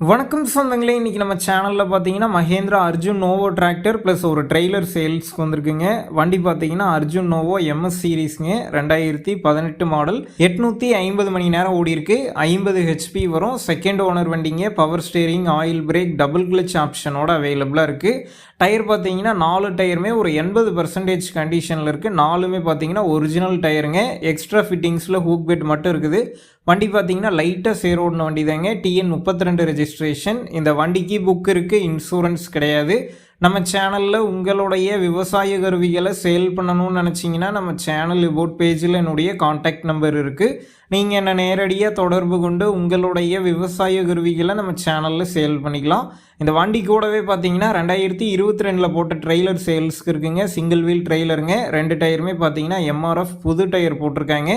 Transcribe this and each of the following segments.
வணக்கம் சொந்தங்களே இன்றைக்கி நம்ம சேனலில் பார்த்தீங்கன்னா Mahindra Arjun Novo tractor plus ஒரு ட்ரெய்லர் சேல்ஸ்க்கு வந்திருக்குங்க. வண்டி பார்த்தீங்கன்னா அர்ஜுன் நோவோ எம்எஸ் சீரீஸ்ங்க ரெண்டாயிரத்தி பதினெட்டு மாடல் எட்நூற்றி ஐம்பது மணி நேரம் ஓடிருக்கு ஐம்பது ஹெச்பி வரும். செகண்ட் ஓனர் வண்டிங்க. Power steering oil brake double clutch ஆப்ஷனோட அவைலபிளாக இருக்குது டயர் பார்த்தீங்கன்னா நாலு டயருமே ஒரு எண்பது பர்சன்டேஜ் கண்டிஷனில் இருக்குது நாலுமே பார்த்தீங்கன்னா ஒரிஜினல் டயருங்க எக்ஸ்ட்ரா ஃபிட்டிங்ஸில் ஹூக் பெட் மட்டும் இருக்குது. வண்டி பார்த்தீங்கன்னா லைட்டாக சேரோடின வண்டி தாங்க டிஎன் முப்பத்தி ரெண்டு ரெஜிஸ்ட்ரேஷன் இந்த வண்டிக்கு புக் இருக்குது இன்சூரன்ஸ் கிடையாது. நம்ம சேனலில் உங்களுடைய விவசாய கருவிகளை சேல் பண்ணணும்னு நினச்சிங்கன்னா நம்ம சேனல் இபோட் பேஜில் என்னுடைய காண்டாக்ட் நம்பர் இருக்குது நீங்கள் என்னை நேரடியாக தொடர்பு கொண்டு உங்களுடைய விவசாய கருவிகளை நம்ம சேனலில் சேல் பண்ணிக்கலாம். இந்த வண்டி கூடவே பார்த்தீங்கன்னா ரெண்டாயிரத்தி இருபத்தி ரெண்டில் போட்ட ட்ரெய்லர் சேல்ஸ்க்கு இருக்குங்க. சிங்கிள் வீல் ட்ரெய்லருங்க ரெண்டு டயருமே பார்த்தீங்கன்னா எம்ஆர்எஃப் புது டயர் போட்டிருக்காங்க.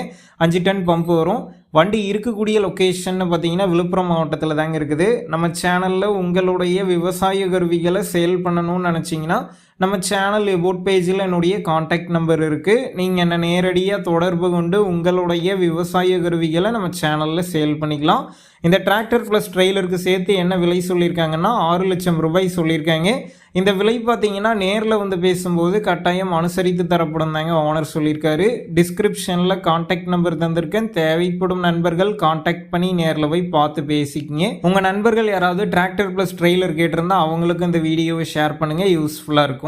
அஞ்சு டன் பம்ப் வரும். வண்டி இருக்கக்கூடிய லொக்கேஷன் பார்த்தீங்கன்னா விழுப்புரம் மாவட்டத்தில் தாங்க இருக்குது. நம்ம சேனலில் உங்களுடைய விவசாய கருவிகளை சேல் பண்ணணும்னு நினச்சிங்கன்னா நம்ம சேனல் எபோட் பேஜில் என்னுடைய காண்டாக்ட் நம்பர் இருக்குது நீங்கள் என்னை நேரடியாக தொடர்பு கொண்டு உங்களுடைய விவசாய கருவிகளை நம்ம சேனலில் சேல் பண்ணிக்கலாம். இந்த டிராக்டர் ப்ளஸ் ட்ரெய்லருக்கு சேர்த்து என்ன விலை சொல்லியிருக்காங்கன்னா ஆறு லட்சம் ரூபாய் சொல்லியிருக்காங்க. இந்த விலை பார்த்தீங்கன்னா நேரில் வந்து பேசும்போது கட்டாயம் அனுசரித்து தரப்படும் தாங்க ஓனர் சொல்லியிருக்காரு. டிஸ்கிரிப்ஷனில் காண்டாக்ட் நம்பர் தந்திருக்கேன். தேவைப்படும் நண்பர்கள் காண்டாக்ட் பண்ணி நேரில் போய் பார்த்து பேசிக்கிங்க. உங்கள் நண்பர்கள் யாராவது டிராக்டர் ப்ளஸ் ட்ரெய்லர் கேட்டிருந்தா அவங்களுக்கு இந்த வீடியோவை ஷேர் பண்ணுங்கள் யூஸ்ஃபுல்லாக இருக்கும்.